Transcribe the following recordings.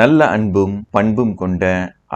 நல்ல அன்பும் பண்பும் கொண்ட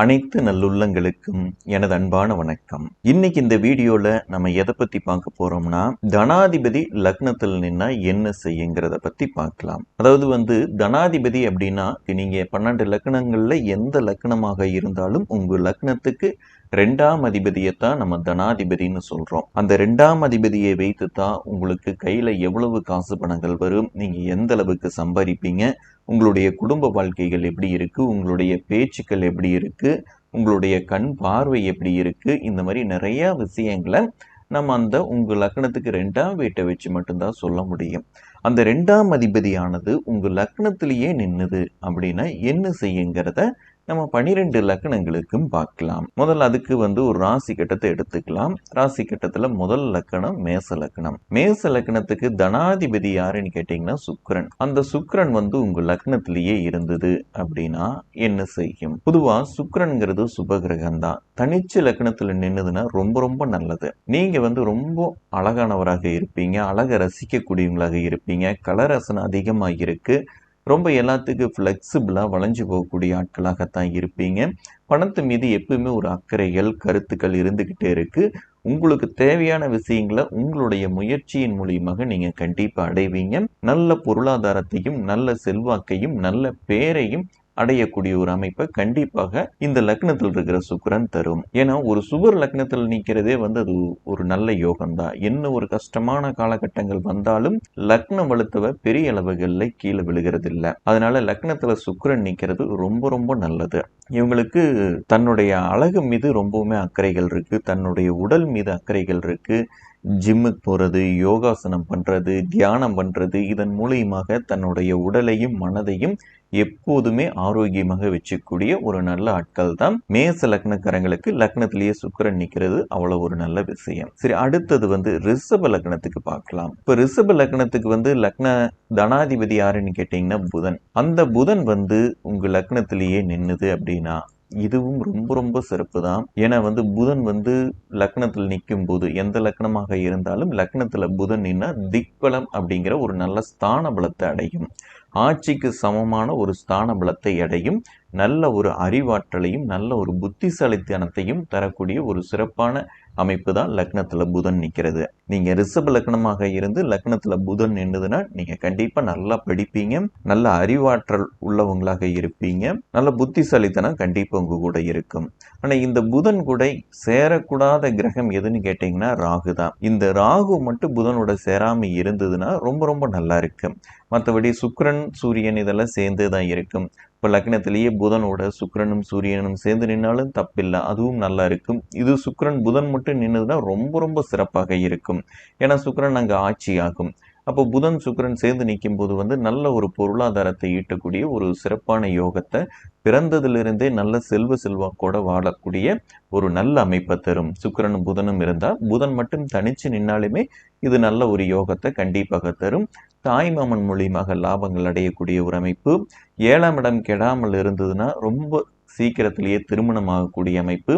அனைத்து நல்லுள்ளங்களுக்கும் எனது அன்பான வணக்கம். இன்னைக்கு இந்த வீடியோல நம்ம எதை பத்தி பார்க்க போறோம்னா தனாதிபதி லக்னத்தில் நின்னா என்ன செய்யுங்கிறத பத்தி பார்க்கலாம். அதாவது வந்து தனாதிபதி அப்படின்னா நீங்க பன்னெண்டு லக்னங்கள்ல எந்த லக்னமாக இருந்தாலும் உங்க லக்னத்துக்கு ரெண்டாம் அதிபதியைத்தான் நம்ம தனாதிபதினு சொல்றோம். அந்த ரெண்டாம் அதிபதியை வைத்து தான் உங்களுக்கு கையில எவ்வளவு காசு பணங்கள் வரும் நீங்க எந்த அளவுக்கு சம்பாதிப்பீங்க உங்களுடைய குடும்ப வாழ்க்கைகள் எப்படி இருக்கு? உங்களுடைய பேச்சுக்கள் எப்படி இருக்கு? உங்களுடைய கண் பார்வை எப்படி இருக்கு? இந்த மாதிரி நிறைய விஷயங்களை நம்ம அந்த உங்கள் லக்னத்துக்கு ரெண்டாம் வீட்டை வச்சு மட்டும்தான் சொல்ல முடியும். அந்த ரெண்டாம் அதிபதியானது உங்கள் லக்னத்திலேயே நின்னுது அப்படின்னா என்ன செய்யுங்கிறத நம்ம பனிரெண்டு லக்கணங்களுக்கும் பார்க்கலாம். முதல்ல அதுக்கு வந்து ஒரு ராசி கட்டத்தை எடுத்துக்கலாம். ராசி கட்டத்துல முதல் லக்கணம் மேச லக்கணம். மேச லக்கணத்துக்கு தனாதிபதி யாருன்னு கேட்டீங்கன்னா சுக்கரன். அந்த சுக்கரன் வந்து உங்க லக்னத்திலேயே இருந்தது அப்படின்னா என்ன செய்யும்? பொதுவா சுக்கிரன்ங்கிறது சுபகிரகம் தான் தனிச்சு லக்னத்துல நின்னுதுன்னா ரொம்ப ரொம்ப நல்லது. நீங்க வந்து ரொம்ப அழகானவராக இருப்பீங்க. அழகை ரசிக்கக்கூடியவங்களாக இருப்பீங்க. கலரசனம் அதிகமாக இருக்கு ரொம்ப எல்லாத்துக்கும் ஃப்ளெக்சிபிளாக வளைஞ்சு போகக்கூடிய ஆட்களாகத்தான் இருப்பீங்க. பணத்து மீது எப்பவுமே ஒரு அக்கறைகள் கருத்துக்கள் இருந்துக்கிட்டே இருக்குது உங்களுக்கு தேவையான விஷயங்களை உங்களுடைய முயற்சியின் மூலியமாக நீங்கள் கண்டிப்பாக அடைவீங்க. நல்ல பொருளாதாரத்தையும் நல்ல செல்வாக்கையும் நல்ல பேரையும் அடையக்கூடிய ஒரு அமைப்பை கண்டிப்பாக இந்த லக்னத்தில் இருக்கிற சுக்கரன் தரும். ஏன்னா ஒரு சுபர் லக்னத்தில் நிற்கிறதே வந்து அது ஒரு நல்ல யோகம் தான் என்ன ஒரு கஷ்டமான காலகட்டங்கள் வந்தாலும் லக்னம் வலுத்தவ பெரிய அளவுகளில் கீழே விழுகிறது இல்லை அதனால லக்னத்துல சுக்கரன் நிற்கிறது ரொம்ப ரொம்ப நல்லது. இவங்களுக்கு தன்னுடைய அழகு மீது ரொம்பவுமே அக்கறைகள் இருக்கு. தன்னுடைய உடல் மீது அக்கறைகள் இருக்கு. ஜிம்முக்கு போகிறது யோகாசனம் பண்ணுறது தியானம் பண்ணுறது இதன் மூலியமாக தன்னுடைய உடலையும் மனதையும் எப்போதுமே ஆரோக்கியமாக வச்சுக்கூடிய ஒரு நல்ல ஆட்கள் தான் மேச லக்னக்காரங்களுக்கு லக்னத்திலேயே சுக்கரன் நிற்கிறது அவ்வளவு ஒரு நல்ல விஷயம். சரி அடுத்தது வந்து ரிஷப லக்னத்துக்கு பார்க்கலாம். இப்போ ரிஷப லக்னத்துக்கு வந்து லக்ன தனாதிபதி யாருன்னு கேட்டீங்கன்னா புதன். அந்த புதன் வந்து உங்க லக்னத்திலேயே நின்னுது அப்படின்னா இதுவும் ரொம்ப ரொம்ப சிறப்பு தான் ஏன்னா வந்து புதன் வந்து லக்னத்தில் நிற்கும் போது எந்த லக்னமாக இருந்தாலும் லக்னத்தில் புதன் நின்னா திக்பலம் அப்படிங்கிற ஒரு நல்ல ஸ்தான பலத்தை அடையும். ஆட்சிக்கு சமமான ஒரு ஸ்தான பலத்தை அடையும் நல்ல ஒரு அறிவாற்றலையும் நல்ல ஒரு புத்திசாலித்தனத்தையும் தரக்கூடிய ஒரு சிறப்பான அமைப்பு தான் லக்னத்தில் புதன் நிற்கிறது நீங்கள் ரிஷப லக்னமாக இருந்து லக்னத்தில் புதன் நின்றுதுன்னா நீங்கள் கண்டிப்பாக நல்லா படிப்பீங்க நல்ல அறிவாற்றல் உள்ளவங்களாக இருப்பீங்க நல்ல புத்திசாலித்தனம் கண்டிப்பாக உங்கள் கூட இருக்கும். ஆனால் இந்த புதன் கூட சேரக்கூடாத கிரகம் எதுன்னு கேட்டிங்கன்னா ராகு தான். இந்த ராகு மட்டும் புதனோட சேராமல் இருந்ததுன்னா ரொம்ப ரொம்ப நல்லா இருக்கும். மற்றபடி சுக்கரன் சூரியன் இதெல்லாம் சேர்ந்து தான் இருக்கும். இப்போ லக்னத்திலேயே புதனோட சுக்கரனும் சூரியனும் சேர்ந்து நின்னாலும் தப்பில்லை அதுவும் நல்லா இருக்கும். இது சுக்கரன் புதன் மட்டும் நின்றுதுன்னா ரொம்ப ரொம்ப சிறப்பாக இருக்கும். ஏன்னா சுக்கரன் அங்கே ஆட்சி ஆகும் அப்போ புதன் சுக்கரன் சேர்ந்து நிற்கும் போது வந்து நல்ல ஒரு பொருளாதாரத்தை ஈட்டக்கூடிய ஒரு சிறப்பான யோகத்தை பிறந்ததிலிருந்தே நல்ல செல்வ செல்வாக்கோட வாழக்கூடிய ஒரு நல்ல அமைப்பை தரும். சுக்கரனும் புதனும் இருந்தால் புதன் மட்டும் தனிச்சு நின்னாலுமே இது நல்ல ஒரு யோகத்தை கண்டிப்பாக தரும். தாய்மாமன் மூலியமாக லாபங்கள் அடையக்கூடிய ஒரு அமைப்பு. ஏழாம் இடம் கெடாமல் இருந்ததுன்னா ரொம்ப சீக்கிரத்திலேயே திருமணம் ஆகக்கூடிய அமைப்பு.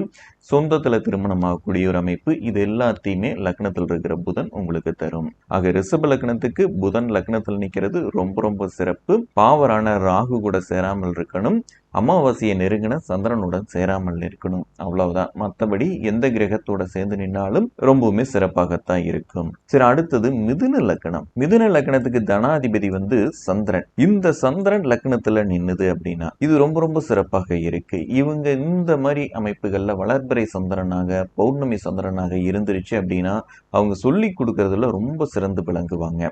சொந்தத்தில் திருமணம் ஆகக்கூடிய ஒரு அமைப்பு இது எல்லாத்தையுமே லக்னத்தில் இருக்கிற புதன் உங்களுக்கு தரும். ஆக ரிஷப லக்னத்துக்கு புதன் லக்னத்தில் நிற்கிறது ரொம்ப ரொம்ப சிறப்பு. பாவரான ராகு கூட சேராமல் இருக்கணும். அமாவாசையை நெருங்கின சந்திரனுடன் சேராமல் இருக்கணும் அவ்வளவுதான். மற்றபடி எந்த கிரகத்தோட சேர்ந்து நின்னாலும் ரொம்பவுமே சிறப்பாகத்தான் இருக்கும். சரி அடுத்தது மிதுன லக்னம். மிதுன லக்னத்துக்கு தனாதிபதி வந்து சந்திரன். இந்த சந்திரன் லக்னத்துல நின்னுது அப்படின்னா இது ரொம்ப ரொம்ப சிறப்பாக இருக்கு. இவங்க இந்த மாதிரி அமைப்புகள்ல வளர்பிறை சந்திரனாக பௌர்ணமி சந்திரனாக இருந்துருச்சு அப்படின்னா அவங்க சொல்லி கொடுக்கறதுல ரொம்ப சிறந்து விளங்குவாங்க.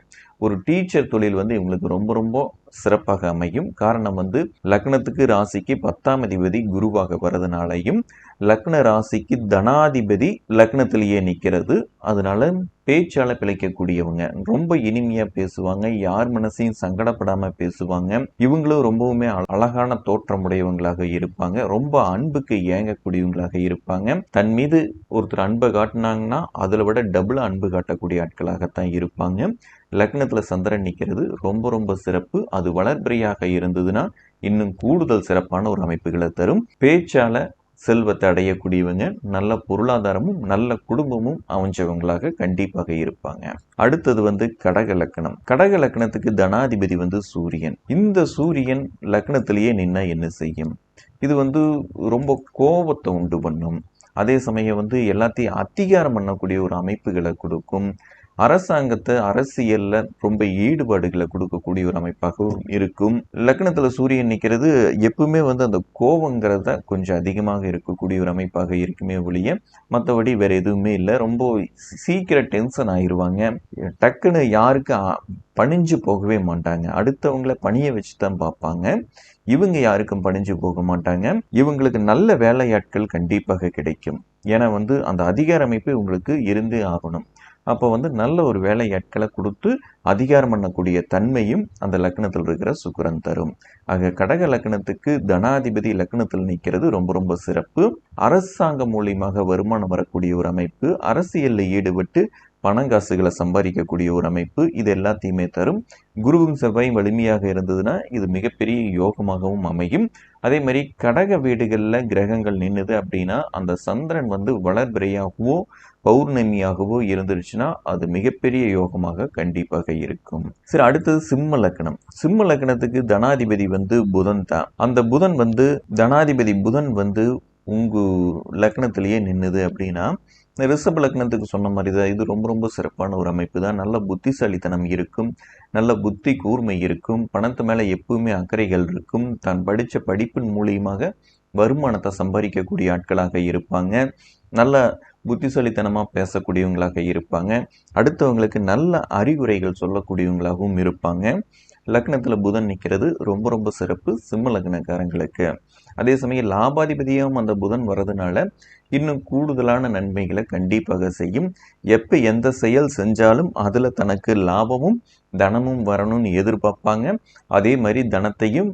ஒரு டீச்சர் தொழில் வந்து இவங்களுக்கு ரொம்ப ரொம்ப சிறப்பாக அமையும். காரணம் வந்து லக்னத்துக்கு ராசிக்கு பத்தாம் அதிபதி குருவாக வரதுனாலையும் லக்ன ராசிக்கு தனாதிபதி லக்னத்திலேயே நிற்கிறது அதனால பேச்சால பிழைக்கக்கூடியவங்க. ரொம்ப இனிமையா பேசுவாங்க யார் மனசையும் சங்கடப்படாம பேசுவாங்க. இவங்களும் ரொம்பவுமே அழகான தோற்றம் உடையவங்களாக இருப்பாங்க. ரொம்ப அன்புக்கு ஏங்கக்கூடியவங்களாக இருப்பாங்க. தன் மீது ஒருத்தர் அன்பை காட்டினாங்கன்னா அதில் விட டபுள் அன்பு காட்டக்கூடிய ஆட்களாகத்தான் இருப்பாங்க. லக்னத்தில் சந்திரன் நிற்கிறது ரொம்ப ரொம்ப சிறப்பு. அது வளர்பிறையாக இருந்ததுன்னா இன்னும் கூடுதல் சிறப்பான ஒரு அமைப்புகளை தரும். பேச்சால செல்வத்தை அடையக்கூடியவங்க நல்ல பொருளாதாரமும் நல்ல குடும்பமும் அமைஞ்சவங்களாக கண்டிப்பாக இருப்பாங்க. அடுத்தது வந்து கடக லக்கணம் கடக லக்கணத்துக்கு தனாதிபதி வந்து சூரியன். இந்த சூரியன் லக்னத்திலேயே நின்னா என்ன செய்யும்? இது வந்து ரொம்ப கோபத்தை உண்டு பண்ணும். அதே சமயம் வந்து எல்லாத்தையும் அதிகாரம் பண்ணக்கூடிய ஒரு அமைப்புகளை கொடுக்கும். அரசாங்கத்தை அரசியல்ல ரொம்ப ஈடுபாடுகளை கொடுக்கக்கூடிய ஒரு அமைப்பாகவும் இருக்கும். லக்னத்துல சூரியன் நிற்கிறது எப்பவுமே வந்து அந்த கோபங்கிறத கொஞ்சம் அதிகமாக இருக்கக்கூடிய ஒரு அமைப்பாக இருக்குமே ஒழிய மற்றபடி வேற எதுவுமே இல்லை. ரொம்ப சீக்கிரம் டென்ஷன் ஆயிடுவாங்க டக்குன்னு யாருக்கு பணிஞ்சு போகவே மாட்டாங்க. அடுத்தவங்கள பணிய வச்சு தான் பார்ப்பாங்க. இவங்க யாருக்கும் பணிஞ்சு போக மாட்டாங்க. இவங்களுக்கு நல்ல வேலையாட்கள் கண்டிப்பாக கிடைக்கும். ஏன்னா வந்து அந்த அதிகார அமைப்பு இவங்களுக்கு இருந்தே ஆகணும். அப்போ வந்து நல்ல ஒரு வேலையாட்களை கொடுத்து அதிகாரம் பண்ணக்கூடிய தன்மையும் அந்த லக்னத்தில் இருக்கிற சுக்கிரன் தரும். ஆக கடக லக்னத்துக்கு தனாதிபதி லக்னத்தில் நிற்கிறது ரொம்ப ரொம்ப சிறப்பு. அரசாங்கம் மூலியமாக வருமானம் வரக்கூடிய ஒரு அமைப்பு. அரசியலில் ஈடுபட்டு பணங்காசுகளை சம்பாதிக்கக்கூடிய ஒரு அமைப்பு இது எல்லாத்தையுமே தரும். குருவும் செவ்வாயும் வலிமையாக இருந்ததுன்னா இது மிகப்பெரிய யோகமாகவும் அமையும். அதே மாதிரி கடக வீடுகளில் கிரகங்கள் நின்றுது அப்படின்னா அந்த சந்திரன் வந்து வளர்பிறையாகவோ பௌர்ணமியாகவோ இருந்துருச்சுன்னா அது மிகப்பெரிய யோகமாக கண்டிப்பாக இருக்கும். சரி அடுத்தது சிம்ம லக்னம். சிம்ம லக்னத்துக்கு தனாதிபதி வந்து புதன் தான். அந்த புதன் வந்து தனாதிபதி புதன் வந்து உங்கள் லக்னத்திலேயே நின்றுது அப்படின்னா இந்த ரிஷப லக்னத்துக்கு சொன்ன மாதிரி தான் இது ரொம்ப ரொம்ப சிறப்பான ஒரு அமைப்பு தான் நல்ல புத்திசாலித்தனம் இருக்கும் நல்ல புத்தி கூர்மை இருக்கும் பணத்து மேலே எப்பவுமே அக்கறைகள் இருக்கும். தான் படித்த படிப்பின் மூலியமாக வருமானத்தை சம்பாதிக்கக்கூடிய ஆட்களாக இருப்பாங்க. நல்ல புத்திசாலித்தனமாக பேசக்கூடியவங்களாக இருப்பாங்க. அடுத்தவங்களுக்கு நல்ல அறிவுரைகள் சொல்லக்கூடியவங்களாகவும் இருப்பாங்க. லக்னத்தில் புதன் நிற்கிறது ரொம்ப ரொம்ப சிறப்பு சிம்ம லக்னக்காரங்களுக்கு. அதே சமயம் லாபாதிபதியாகவும் அந்த புதன் வர்றதுனால இன்னும் கூடுதலான நன்மைகளை கண்டிப்பாக செய்யும். எப்போ எந்த செயல் செஞ்சாலும் அதில் தனக்கு லாபமும் தனமும் வரணும்னு எதிர்பார்ப்பாங்க. அதே மாதிரி தனத்தையும்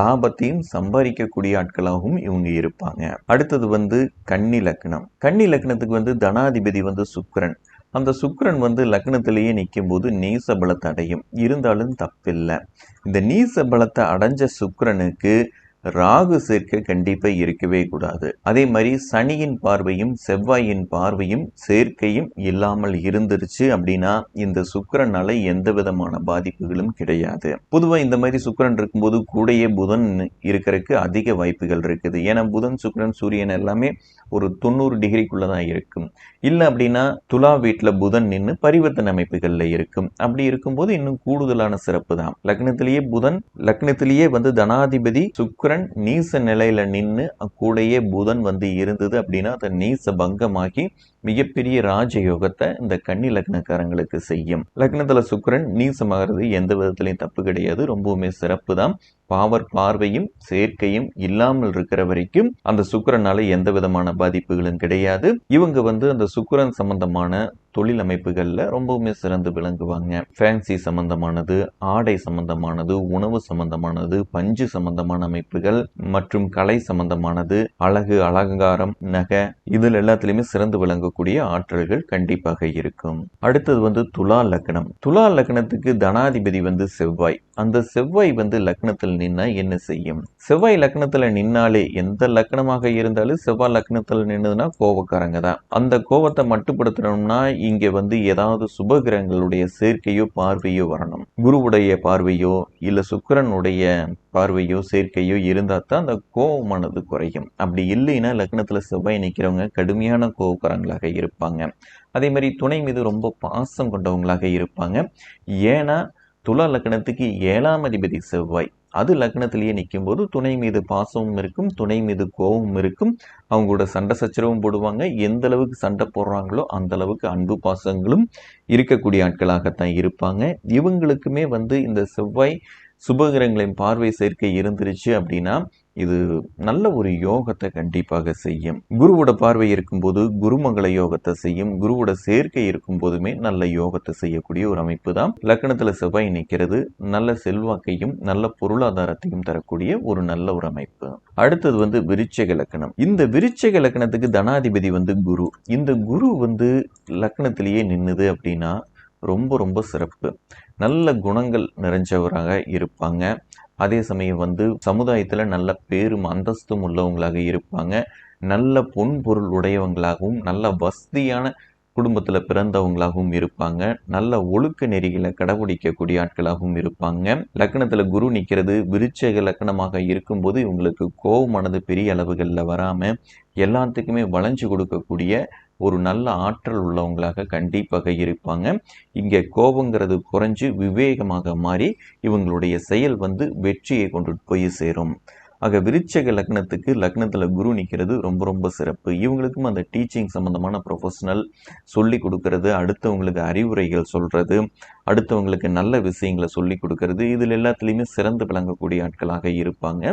லாபத்தையும் சம்பாதிக்கக்கூடிய ஆட்களாகவும் இவங்க இருப்பாங்க. அடுத்தது வந்து கன்னி லக்னம். கன்னி லக்னத்துக்கு வந்து தனாதிபதி வந்து சுக்கரன். அந்த சுக்கரன் வந்து லக்னத்திலேயே நிற்கும் போது நீச பலத்தை அடையும் இருந்தாலும் தப்பில்லை. இந்த நீச பலத்தை அடைஞ்ச சுக்கரனுக்கு ராகு சேர்க்கை கண்டிப்பா இருக்கவே கூடாது. அதே மாதிரி சனியின் பார்வையும் செவ்வாயின் பார்வையும் சேர்க்கையும் இல்லாமல் இருந்துருச்சு அப்படின்னா இந்த சுக்கரனால எந்த விதமான பாதிப்புகளும் கிடையாது. பொதுவா இந்த மாதிரி சுக்கரன் இருக்கும்போது கூடயே புதன் இருக்கிறதுக்கு அதிக வாய்ப்புகள் இருக்குது. ஏன்னா புதன் சுக்கரன் சூரியன் எல்லாமே ஒரு தொண்ணூறு டிகிரிக்குள்ளே தான் இருக்கும். இல்லை அப்படின்னா துலா வீட்டில் புதன் நின்று பரிவர்த்தனை அமைப்புகளில் இருக்கும். அப்படி இருக்கும்போது இன்னும் கூடுதலான சிறப்பு தான். லக்னத்திலேயே புதன் லக்னத்திலேயே வந்து தனாதிபதி சுக்கரன் நீச நிலையில் நின்று அக்கூடையே புதன் வந்து இருந்தது அப்படின்னா அதை நீச பங்கமாக்கி மிகப்பெரிய ராஜயோகத்தை இந்த கன்னி லக்னக்காரங்களுக்கு செய்யும். லக்னத்தில் சுக்கிரன் நீசமாகிறது எந்த விதத்திலையும் தப்பு கிடையாது. ரொம்பவுமே சிறப்பு தான் பாவர் பார்வையும் சேர்க்கையும் இல்லாமல் இருக்கிற வரைக்கும் அந்த சுக்கரனால எந்த விதமான பாதிப்புகளும் கிடையாது. இவங்க வந்து அந்த சுக்கரன் சம்பந்தமான தொழில் அமைப்புகளில் ரொம்பவுமே சிறந்து விளங்குவாங்க. ஃபேன்சி சம்பந்தமானது ஆடை சம்பந்தமானது உணவு சம்பந்தமானது பஞ்சு சம்பந்தமான அமைப்புகள் மற்றும் கலை சம்பந்தமானது அழகு அலங்காரம் நகை இதில் எல்லாத்துலேயுமே சிறந்து விளங்கக்கூடிய ஆற்றல்கள் கண்டிப்பாக இருக்கும். அடுத்தது வந்து துலா லக்னம் துலா லக்னத்துக்கு தனாதிபதி வந்து செவ்வாய். அந்த செவ்வாய் வந்து லக்னத்தில் நின்னா என்ன செய்யும்? செவ்வாய் லக்னத்துல நின்னாலே எந்த லக்னமாக இருந்தாலும் செவ்வாய் லக்னத்துல நின்னுதுன்னா கோபக்காரங்க தான். அந்த கோபத்தை மட்டுப்படுத்தணும்னா இங்க வந்து ஏதாவது சுபகிரகங்களுடைய சேர்க்கையோ பார்வையோ வரணும். குருவுடைய பார்வையோ இல்ல சுக்கிரனுடைய பார்வையோ சேர்க்கையோ இருந்தா தான் அந்த கோபமானது குறையும். அப்படி இல்லைன்னா லக்னத்துல செவ்வாய் நிற்கிறவங்க கடுமையான கோபக்காரங்களாக இருப்பாங்க. அதே மாதிரி துணை மீது ரொம்ப பாசம் கொண்டவங்களாக இருப்பாங்க. ஏன்னா துலா லக்னத்துக்கு ஏழாம் அதிபதி செவ்வாய். அது லக்னத்திலேயே நிற்கும்போது துணை மீது பாசமும் இருக்கும் துணை மீது கோபமும் இருக்கும். அவங்களோட சண்டை சச்சரவும் போடுவாங்க. எந்த அளவுக்கு சண்டை போடுறாங்களோ அந்த அளவுக்கு அன்பு பாசங்களும் இருக்கக்கூடிய ஆட்களாகத்தான் இருப்பாங்க. இவங்களுக்குமே வந்து இந்த செவ்வாய் சுபகிரங்களின் பார்வை சேர்க்கை இருந்துருச்சு அப்படின்னா இது நல்ல ஒரு யோகத்தை கண்டிப்பாக செய்யும். குருவோட பார்வை இருக்கும்போது குருமங்கள யோகத்தை செய்யும். குருவோட சேர்க்கை இருக்கும் போதுமே நல்ல யோகத்தை செய்யக்கூடிய ஒரு அமைப்பு தான் லக்னத்துல செவ்வாய் நிற்கிறது. நல்ல செல்வாக்கையும் நல்ல பொருளாதாரத்தையும் தரக்கூடிய ஒரு நல்ல ஒரு அமைப்பு. அடுத்தது வந்து விருச்சக லக்னம் இந்த விருச்சக லக்னத்துக்கு தனாதிபதி வந்து குரு. இந்த குரு வந்து லக்னத்திலேயே நின்னுது அப்படின்னா ரொம்ப ரொம்ப சிறப்பு. நல்ல குணங்கள் நிறைஞ்சவராக இருப்பாங்க. அதே சமயம் வந்து சமுதாயத்தில் நல்ல பேரும் அந்தஸ்தும் உள்ளவங்களாக இருப்பாங்க. நல்ல பொன் பொருள் உடையவங்களாகவும் நல்ல வசதியான குடும்பத்தில் பிறந்தவங்களாகவும் இருப்பாங்க. நல்ல ஒழுக்க நெறிகளை கடைபிடிக்கக்கூடிய ஆட்களாகவும் இருப்பாங்க. லக்னத்தில் குரு நிற்கிறது விருச்சக லக்னமாக இருக்கும்போது இவங்களுக்கு கோவமானது பெரிய அளவுகளில் வராமல் எல்லாத்துக்குமே வளைஞ்சு கொடுக்கக்கூடிய ஒரு நல்ல ஆற்றல் உள்ளவங்களாக கண்டிப்பாக இருப்பாங்க. இங்கே கோபங்கிறது குறைஞ்சு விவேகமாக மாறி இவங்களுடைய செயல் வந்து வெற்றியை கொண்டு போய் சேரும். ஆக விருச்சக லக்னத்துக்கு லக்னத்தில் குரு நிற்கிறது ரொம்ப ரொம்ப சிறப்பு. இவங்களுக்கும் அந்த டீச்சிங் சம்மந்தமான ப்ரொஃபஷனல் சொல்லி கொடுக்கறது அடுத்தவங்களுக்கு அறிவுரைகள் சொல்கிறது அடுத்தவங்களுக்கு நல்ல விஷயங்களை சொல்லி கொடுக்கறது. இதில் எல்லாத்துலேயுமே சிறந்து விளங்கக்கூடிய ஆட்களாக இருப்பாங்க.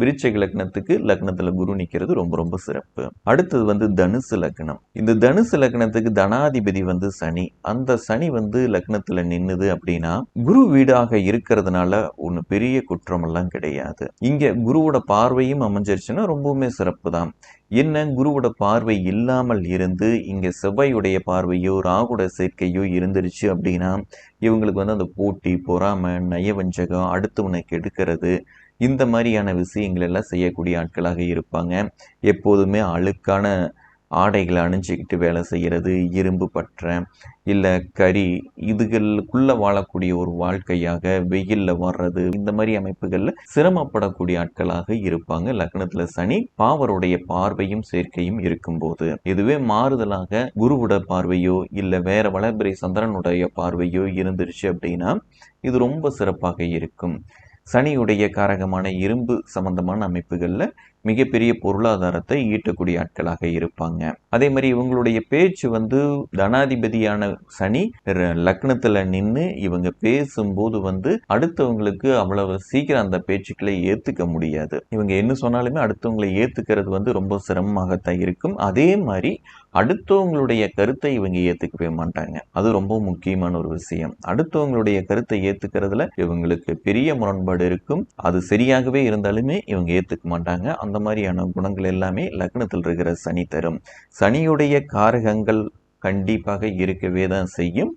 விருச்சக லக்னத்துக்கு லக்னத்தில் குரு நிற்கிறது ரொம்ப ரொம்ப சிறப்பு. அடுத்தது வந்து தனுசு லக்னம். இந்த தனுசு லக்னத்துக்கு தனாதிபதி வந்து சனி. அந்த சனி வந்து லக்னத்தில் நின்னுது அப்படின்னா குரு வீடாக இருக்கிறதுனால ஒன்று பெரிய குற்றமெல்லாம் கிடையாது. இங்கே குருவோட பார்வையும் அமைஞ்சிருச்சுன்னா ரொம்பவுமே சிறப்பு தான் என்ன குருவோட பார்வை இல்லாமல் இருந்து இங்கே செவ்வாயுடைய பார்வையோ ராகுட சேர்க்கையோ இருந்துருச்சு அப்படின்னா இவங்களுக்கு வந்து அந்த போட்டி பொறாமை நயவஞ்சகம் அடுத்தவனை கெடுக்கிறது இந்த மாதிரியான விஷயங்கள் எல்லாம் செய்யக்கூடிய ஆட்களாக இருப்பாங்க. எப்போதுமே அழுக்கான ஆடைகளை அணிஞ்சிக்கிட்டு வேலை செய்கிறது இரும்பு பற்ற இல்லை கறி இதுகளுக்குள்ளே வாழக்கூடிய ஒரு வாழ்க்கையாக வெயிலில் வர்றது இந்த மாதிரி அமைப்புகளில் சிரமப்படக்கூடிய ஆட்களாக இருப்பாங்க. லக்னத்தில் சனி பாவருடைய பார்வையும் சேர்க்கையும் இருக்கும்போது இதுவே மாறுதலாக குருவோட பார்வையோ இல்லை வேற வளர்பிறை சந்திரனுடைய பார்வையோ இருந்துருச்சு அப்படின்னா இது ரொம்ப சிறப்பாக இருக்கும். சனியுடைய காரகமான இரும்பு சம்பந்தமான அமைப்புகளில் மிகப்பெரிய பொருளாதாரத்தை ஈட்டக்கூடிய ஆட்களாக இருப்பாங்க. அதே மாதிரி இவங்களுடைய பேச்சு வந்து தனாதிபதியான சனி லக்னத்தில் நின்று இவங்க பேசும்போது வந்து அடுத்தவங்களுக்கு அவ்வளவு சீக்கிரம் அந்த பேச்சுக்களை ஏற்றுக்க முடியாது. இவங்க என்ன சொன்னாலுமே அடுத்தவங்களை ஏற்றுக்கிறது வந்து ரொம்ப சிரமமாகத்தான் இருக்கும். அதே மாதிரி அடுத்தவங்களுடைய கருத்தை இவங்க ஏற்றுக்கவே மாட்டாங்க. அது ரொம்ப முக்கியமான ஒரு விஷயம். அடுத்தவங்களுடைய கருத்தை ஏற்றுக்கிறதுல இவங்களுக்கு பெரிய முரண்பாடு இருக்கும். அது சரியாகவே இருந்தாலுமே இவங்க ஏற்றுக்க மாட்டாங்க. அந்த மாதிரியான குணங்கள் எல்லாமே லக்னத்தில் இருக்கிற சனி தரும். சனியுடைய காரகங்கள் கண்டிப்பாக இருக்கவே தான் செய்யும்.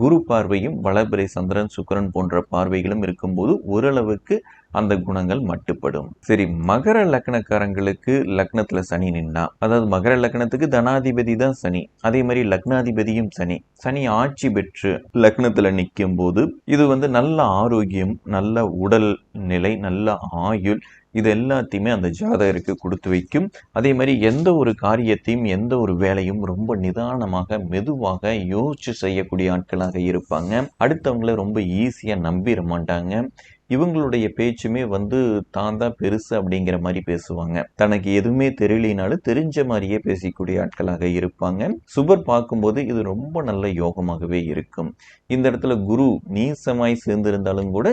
குரு பார்வையும் வளபிரை சந்திரன் சுக்கரன் போன்ற பார்வைகளும் இருக்கும்போது ஓரளவுக்கு அந்த குணங்கள் மட்டுப்படும். சரி மகர லக்னக்காரங்களுக்கு லக்னத்துல சனி நின்னா அதாவது மகர லக்னத்துக்கு தனாதிபதி தான் சனி அதே மாதிரி லக்னாதிபதியும் சனி. சனி ஆட்சி பெற்று லக்னத்துல நிற்கும் போது இது வந்து நல்ல ஆரோக்கியம் நல்ல உடல் நிலை நல்ல ஆயுள் இது எல்லாத்தையுமே அந்த ஜாதகருக்கு கொடுத்து வைக்கும். அதே மாதிரி எந்த ஒரு காரியத்தையும் எந்த ஒரு வேலையும் ரொம்ப நிதானமாக மெதுவாக யோசிச்சு செய்யக்கூடிய ஆட்களாக இருப்பாங்க. அடுத்தவங்கள ரொம்ப ஈஸியாக நம்பிட மாட்டாங்க. இவங்களுடைய பேச்சுமே வந்து தான் தான் பெருசு அப்படிங்கிற மாதிரி பேசுவாங்க. தனக்கு எதுவுமே தெரியலினாலும் தெரிஞ்ச மாதிரியே பேசக்கூடிய ஆட்களாக இருப்பாங்க. சுபர் பார்க்கும்போது இது ரொம்ப நல்ல யோகமாகவே இருக்கும். இந்த இடத்துல குரு நீசமாய் சேர்ந்திருந்தாலும் கூட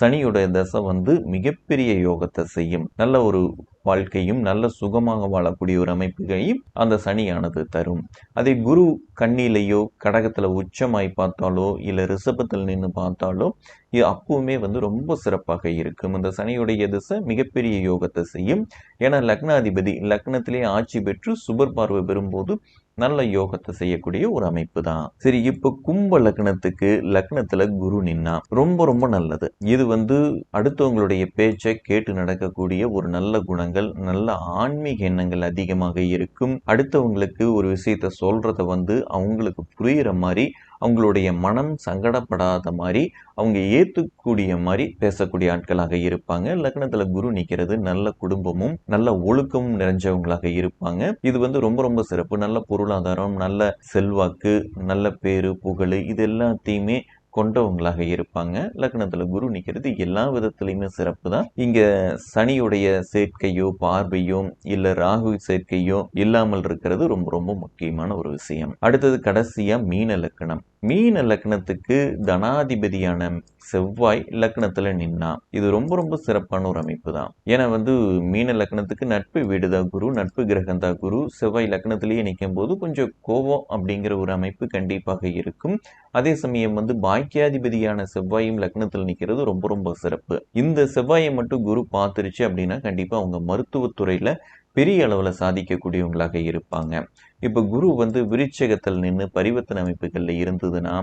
சனியுடைய தசை வந்து மிகப்பெரிய யோகத்தை செய்யும். நல்ல ஒரு வாழ்க்கையும் நல்ல சுகமாக வாழக்கூடிய ஒரு அமைப்புகளையும் அந்த சனியானது தரும். அதே குரு கண்ணிலையோ கடகத்தில் உச்சமாய் பார்த்தாலோ இல்லை ரிஷபத்தில் நின்று பார்த்தாலோ இது அப்பவுமே வந்து ரொம்ப சிறப்பாக இருக்கும். இந்த சனியுடைய திசை மிகப்பெரிய யோகத்தை செய்யும். ஏன்னா லக்னாதிபதி லக்னத்திலே ஆட்சி பெற்று சுபர் பார்வை பெறும்போது நல்ல யோகத்தை செய்யக்கூடிய ஒரு அமைப்பு தான் சரி இப்போ கும்ப லக்னத்துக்கு லக்னத்துல குரு நின்னா ரொம்ப ரொம்ப நல்லது. இது வந்து அடுத்தவங்களுடைய பேச்சை கேட்டு நடக்கக்கூடிய ஒரு நல்ல குணங்கள் நல்ல ஆன்மீக எண்ணங்கள் அதிகமாக இருக்கும். அடுத்தவங்களுக்கு ஒரு விஷயத்த சொல்றத வந்து அவங்களுக்கு புரியுற மாதிரி அவங்களுடைய மனம் சங்கடப்படாத மாதிரி அவங்க ஏற்றுக்கூடிய மாதிரி பேசக்கூடிய ஆட்களாக இருப்பாங்க. லக்னத்தில் குரு நிற்கிறது நல்ல குடும்பமும் நல்ல ஒழுக்கமும் நிறைஞ்சவங்களாக இருப்பாங்க. இது வந்து ரொம்ப ரொம்ப சிறப்பு. நல்ல பொருளாதாரம் நல்ல செல்வாக்கு நல்ல பேரு புகழ் இது எல்லாத்தையுமே கொண்டவங்களாக இருப்பாங்க. லக்னத்தில் குரு நிற்கிறது எல்லா விதத்துலையுமே சிறப்பு தான். இங்கே சனியுடைய சேர்க்கையோ பார்வையோ இல்லை ராகு சேர்க்கையோ இல்லாமல் இருக்கிறது ரொம்ப ரொம்ப முக்கியமான ஒரு விஷயம். அடுத்தது கடைசியாக மீன லக்கணம் மீன லக்னத்துக்கு தனாதிபதியான செவ்வாய் லக்னத்துல நின்னா இது ரொம்ப ரொம்ப சிறப்பான ஒரு அமைப்பு தான் ஏன்னா வந்து மீன லக்னத்துக்கு நட்பு வீடுதா குரு நட்பு கிரகந்தா குரு. செவ்வாய் லக்னத்திலேயே நிற்கும் போது கொஞ்சம் கோபம் அப்படிங்கிற ஒரு அமைப்பு கண்டிப்பாக இருக்கும். அதே சமயம் வந்து பாக்கியாதிபதியான செவ்வாயும் லக்னத்தில் நிற்கிறது ரொம்ப ரொம்ப சிறப்பு. இந்த செவ்வாயை மட்டும் குரு பார்த்துருச்சு அப்படின்னா கண்டிப்பாக அவங்க மருத்துவத்துறையில் பெரிய அளவில் சாதிக்கக்கூடியவங்களாக இருப்பாங்க. இப்போ குரு வந்து விருச்சகத்தில் நின்று பரிவர்த்தனை அமைப்புகளில் இருந்ததுன்னா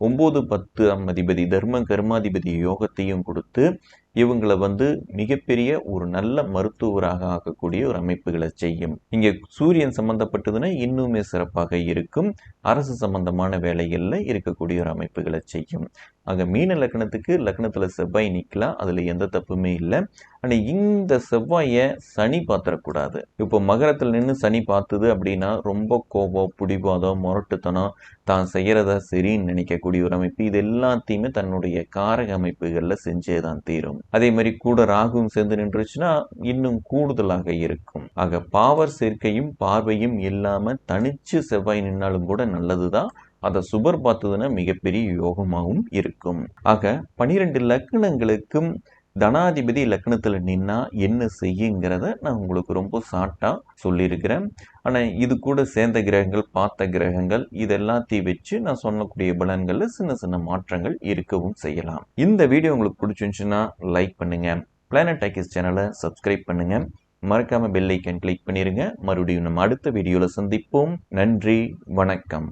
ஒம்பது பத்து அதிபதி தர்ம கர்மாதிபதி யோகத்தையும் கொடுத்து இவங்களை வந்து மிகப்பெரிய ஒரு நல்ல மருத்துவராக ஆக்கக்கூடிய ஒரு அமைப்புகளை செய்யும். இங்கே சூரியன் சம்பந்தப்பட்டதுன்னா இன்னுமே சிறப்பாக இருக்கும். அரசு சம்பந்தமான வேலைகளில் இருக்கக்கூடிய ஒரு அமைப்புகளை செய்யும். ஆக மீன லக்னத்துக்கு லக்னத்தில் செவ்வாய் நிற்கலாம் அதில் எந்த தப்புமே இல்லை. ஆனால் இந்த செவ்வாயை சனி பார்த்துடக்கூடாது. இப்போ மகரத்தில் நின்று சனி பார்த்தது அப்படின்னா ரொம்ப கோபம் பிடிவாதம் முரட்டுத்தனம் தான் செய்கிறதா சரின்னு நினைக்கக்கூடிய ஒரு அமைப்பு. இது எல்லாத்தையுமே தன்னுடைய காரக அமைப்புகளில் செஞ்சே தான் தீரும். அதே மாதிரி கூட ராகுவும் சேர்ந்து நின்றுச்சுன்னா இன்னும் கூடுதலாக இருக்கும். ஆக பாவர் சேர்க்கையும் பார்வையும் இல்லாம தனிச்சு செவ்வாய் நின்னாலும் கூட நல்லதுதான். அதை சுபர் பார்த்ததுன்னா மிகப்பெரிய யோகமாகவும் இருக்கும். ஆக பனிரெண்டு லக்னங்களுக்கும் தனாதிபதி லக்னத்தில் நின்னா என்ன செய்யுங்கிறத நான் உங்களுக்கு ரொம்ப சாட்டாக சொல்லியிருக்கிறேன். ஆனால் இது கூட சேர்ந்த கிரகங்கள் பார்த்த கிரகங்கள் இது எல்லாத்தையும் வச்சு நான் சொல்லக்கூடிய பலன்களில் சின்ன சின்ன மாற்றங்கள் இருக்கவும் செய்யலாம். இந்த வீடியோ உங்களுக்கு பிடிச்சிருந்துச்சுன்னா லைக் பண்ணுங்க. பிளானட் டைக்கிஸ் சேனலை சப்ஸ்கிரைப் பண்ணுங்க. மறக்காம பெல் ஐக்கன் கிளிக் பண்ணிருங்க. மறுபடியும் நம்ம அடுத்த வீடியோவில் சந்திப்போம். நன்றி வணக்கம்.